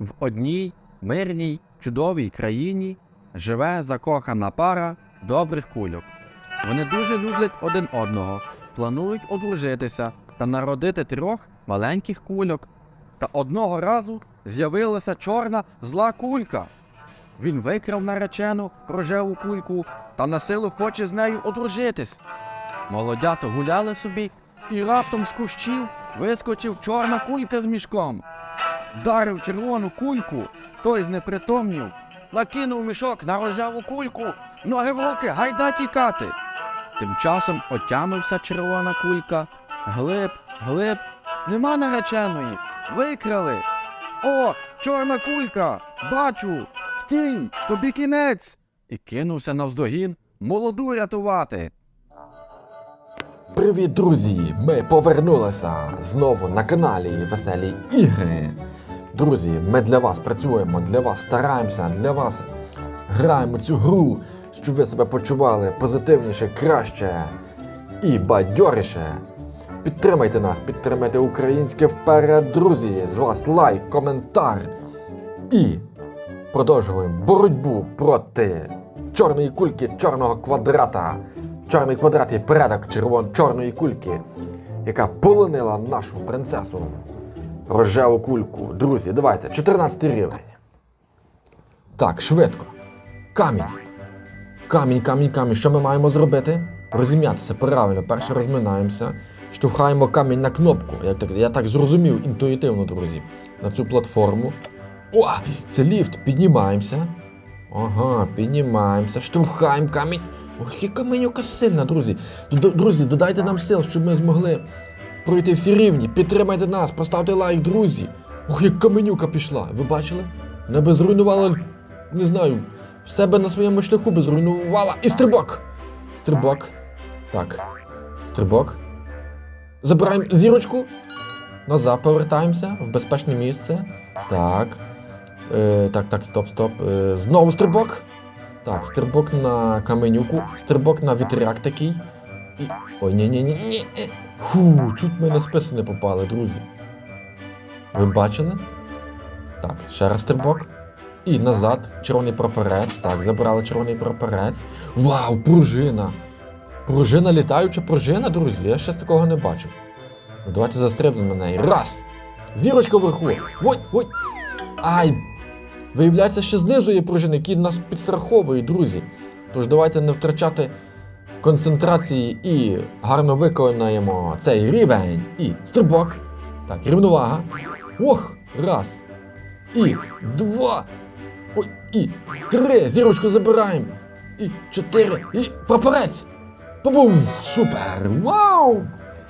В одній мирній, чудовій країні живе закохана пара добрих кульок. Вони дуже люблять один одного, планують одружитися та народити трьох маленьких кульок. Та одного разу з'явилася чорна зла кулька. Він викрав наречену рожеву кульку та на силу хоче з нею одружитись. Молодята гуляли собі, і раптом з кущів вискочив чорна кулька з мішком. Вдарив червону кульку, той знепритомнів, накинув мішок на рожеву кульку, ноги в руки, гайда тікати. Тим часом отямився червона кулька. Глиб, глиб, нема нареченої. Викрали. О, чорна кулька! Бачу! Стій! Тобі кінець! І кинувся навздогін молоду рятувати. Привіт, друзі! Ми повернулися знову на каналі Веселі Ігри. Друзі, ми для вас працюємо, для вас стараємося, для вас граємо цю гру, щоб ви себе почували позитивніше, краще і бадьоріше. Підтримайте нас, підтримайте українське вперед, друзі! З вас лайк, коментар. І продовжуємо боротьбу проти чорної кульки, чорного квадрата. Чорний квадрат є предок червон чорної кульки, яка полонила нашу принцесу. Рожеву кульку. Друзі, давайте, 14 рівень. Так, швидко. Камінь. Камінь, камінь, камінь. Що ми маємо зробити? Розім'ятися правильно. Перше розминаємося. Штовхаємо камінь на кнопку. Я так, я так зрозумів інтуїтивно, друзі. На цю платформу. О! Це ліфт. Піднімаємося. Ага, піднімаємося, штовхаємо камінь. Ох, яка каменюка сильна, друзі. Друзі, додайте нам сил, щоб ми змогли пройти всі рівні. Підтримайте нас, поставте лайк, друзі. Ох, як каменюка пішла. Ви бачили? Вона би зруйнувала, не знаю, себе на своєму шляху би зруйнувала. І стрибок! Стрибок. Так. Стрибок. Забираємо зірочку. Назад повертаємося в безпечне місце. Так. Е, так, так, стоп, стоп. Е, знову стрибок. Так, стрибок на каменюку, стрибок на вітряк такий. І. Ой, ні, Фу, чуть ми на списи не попали, друзі. Ви бачили? Так, ще раз стрибок. І назад, червоний прапорець. Так, забрали червоний прапорець. Вау, пружина! Пружина літаюча пружина, друзі. Я ще такого не бачив. Ну, давайте застрибнемо на неї. Раз! Зірочка вверху! Ой, ой! Ай! Виявляється, що знизу є пружини, які нас підстраховують, друзі. Тож давайте не втрачати концентрації і гарно виконаємо цей рівень. І стрибок. Так, рівновага. Ох! Раз. І два. Ой, і три. Зірочку забираємо. І чотири. І прапорець. Пабум! Супер! Вау!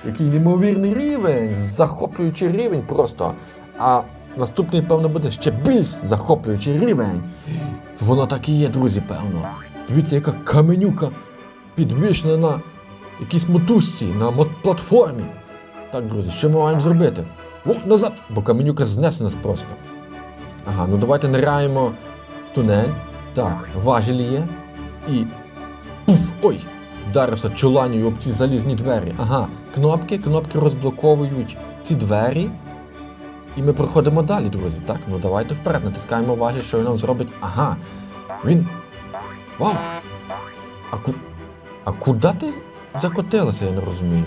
Який неймовірний рівень! Захоплюючий рівень просто. А наступний, певно, буде ще більш захоплюючий рівень. Воно так і є, друзі, певно. Дивіться, яка каменюка підвішена на якійсь мотузці, на платформі. Так, друзі, що ми маємо зробити? О, назад! Бо каменюка знесе нас просто. Ага, ну давайте ниряємо в тунель. Так, важелі є. І. Пуф, ой! Вдарився чоланію об ці залізні двері. Ага, кнопки, кнопки розблоковують ці двері. І ми проходимо далі, друзі. Так, ну давайте вперед, натискаємо важіль, що він нам зробить. Ага. Він. Вау! А ку. А куди ти закотилася, я не розумію.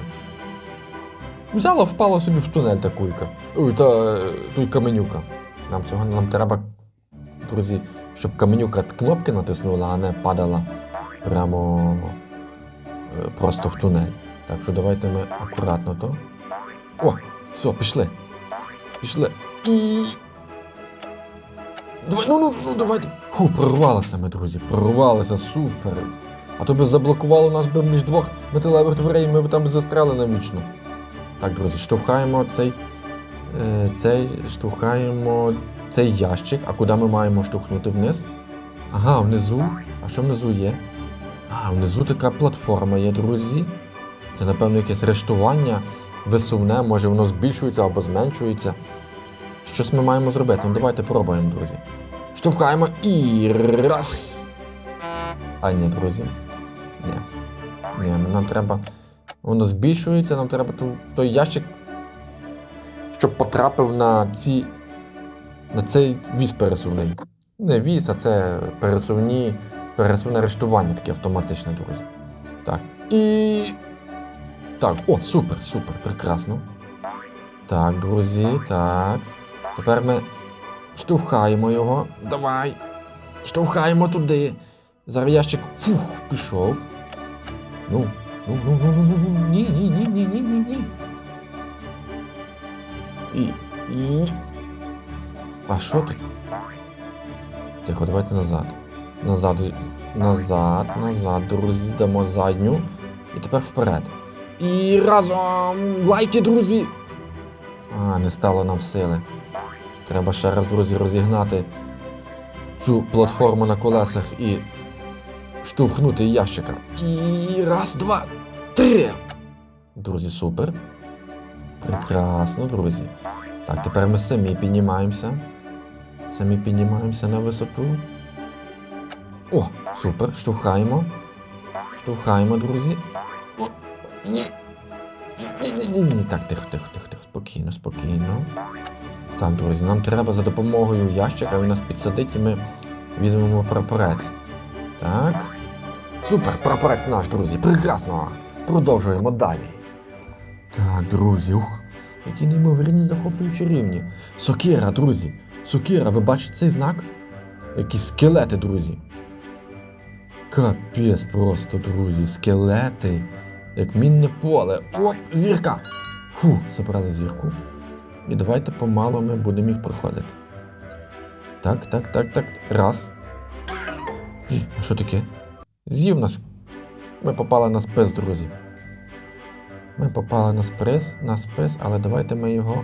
Взяла, впала собі в тунель та кулька. Ой, та е, той каменюка. Нам цього нам треба, друзі, щоб каменюка кнопки натиснула, а не падала прямо е, просто в тунель. Так що давайте ми акуратно то. О, все, пішли. Пішли. І. Давай, ну, ну, ну давайте. Фу, прорвалися ми, друзі. Прорвалися, супер. А то би заблокувало нас би між двох металевих дверей, і ми б там застряли навічно. Так, друзі, штовхаємо цей. Е, цей. Штовхаємо цей ящик. А куди ми маємо штовхнути вниз? Ага, внизу. А що внизу є? А, внизу така платформа є, друзі. Це, напевно, якесь рештування висувне, може воно збільшується або зменшується. Щось ми маємо зробити. Ну давайте пробуємо, друзі. Штовхаємо і раз. А ні, друзі. Ні. Ні, нам треба. Воно збільшується, нам треба той ящик, щоб потрапив на ці на цей віз пересувний. Не віз, а це пересувні, пересувне арештування таке автоматичне, друзі. Так. І. Так, о, супер, супер, прекрасно. Так, друзі, так. Тепер ми штовхаємо його. Давай. Штовхаємо туди. Зараз ящик фух, пішов. Ну, ну, ну, ну, ну, ну, ну, ні, ні, ні, ні, ні, ні, ні. І. І. А що тут? Тихо, давайте назад. Назад, назад, назад, друзі, дамо задню. І тепер вперед. І разом! Лайки, друзі! А, не стало нам сили. Треба ще раз, друзі, розігнати цю платформу на колесах і штовхнути ящика. І раз, два, три. Друзі, супер. Прекрасно, друзі. Так, тепер ми самі піднімаємося. Самі піднімаємося на висоту. О, супер, штовхаємо. Штовхаємо, друзі. Так, тихо, тихо, тихо, тихо. Спокійно, спокійно. Так, друзі, нам треба за допомогою ящика, він нас підсадить і ми візьмемо прапорець. Так. Супер, прапорець наш, друзі. Прекрасно. Продовжуємо далі. Так, друзі, ух, які неймовірні захоплюючі рівні. Сокира, друзі. Сокира, ви бачите цей знак? Якісь скелети, друзі. Капець просто, друзі. Скелети. Як мінне поле. Оп, зірка. Фу, забрали зірку. І давайте помало ми будемо їх проходити. Так, так, так, так. Раз. А що таке? З'їв нас. Ми попали на спис, друзі. Ми попали на спис, на спис, але давайте ми його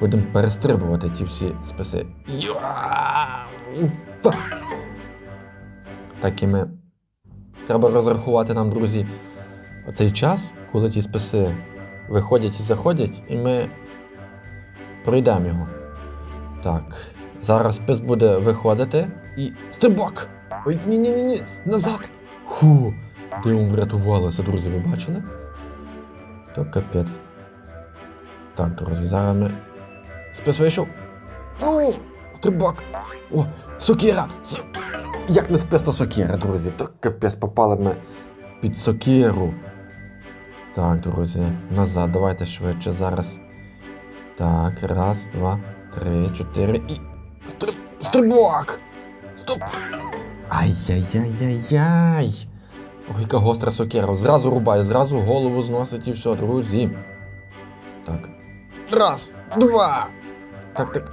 будемо перестрибувати ті всі списи. Йоа! Так і ми. Треба розрахувати нам, друзі, оцей час, коли ті списи виходять і заходять, і ми пройдемо його. Так. Зараз спис буде виходити і. Стрибок! Ой, ні-ні-ні, ні назад! Ху! Дивом врятувалося, друзі, ви бачили? То капець. Так, друзі, зараз ми. Спис вийшов. Ну, стрибок! О, сокира! С... Як не спис, то сокира, друзі. То капець попали ми під сокиру. Так, друзі, назад, давайте швидше зараз. Так, раз, два, три, чотири і. Стриб... Стрибок! Стоп! Ай-яй-яй-яй-яй! Ой, яка гостра сокира. Зразу рубає, зразу голову зносить і все, друзі. Так. Раз, два. Так, так.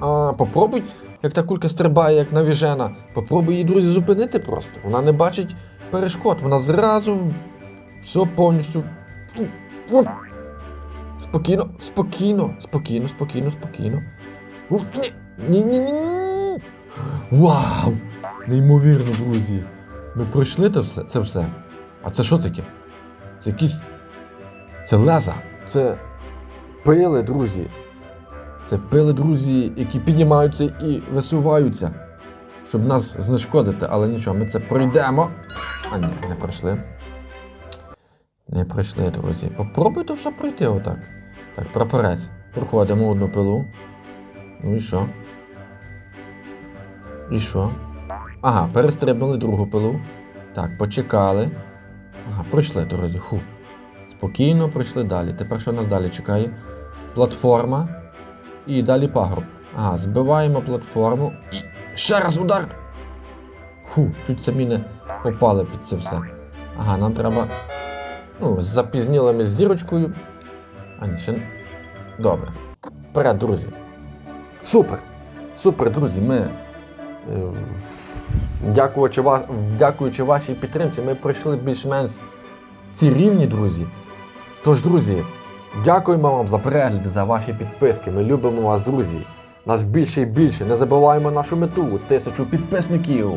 А, попробуй, як та кулька стрибає, як навіжена. Попробуй її, друзі, зупинити просто. Вона не бачить перешкод. Вона зразу все повністю. Спокійно, спокійно, спокійно, спокійно, спокійно. Ні, ні, ні. ні. Вау! Неймовірно, друзі. Ми пройшли це все, це все. А це що таке? Це якісь. Це леза. Це пили, друзі. Це пили, друзі, які піднімаються і висуваються, щоб нас знешкодити, але нічого, ми це пройдемо. А ні, не пройшли. Не пройшли, друзі. Попробуйте все пройти отак. Так, прапорець. Проходимо одну пилу. Ну і що? І що? Ага, перестрибнули другу пилу. Так, почекали. Ага, пройшли, друзі. Фу. Спокійно пройшли далі. Тепер що нас далі чекає? Платформа. І далі пагорб. Ага, збиваємо платформу. І ще раз удар. Фу, чуть самі не попали під це все. Ага, нам треба. Ну, з запізнілими з зірочкою. А ні, ще. Добре. Вперед, друзі. Супер! Супер, друзі. Ми. Дякуючи, вас, дякуючи вашій підтримці, ми пройшли більш-менш ці рівні, друзі. Тож, друзі, дякуємо вам за перегляди, за ваші підписки. Ми любимо вас, друзі. Нас більше і більше. Не забуваємо нашу мету тисячу підписників.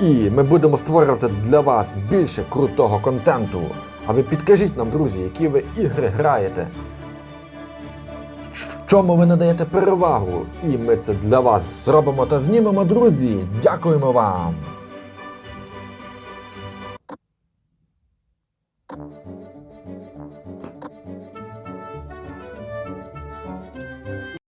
І ми будемо створювати для вас більше крутого контенту. А ви підкажіть нам, друзі, які ви ігри граєте. Чому ви надаєте перевагу? І ми це для вас зробимо та знімемо, друзі. Дякуємо вам!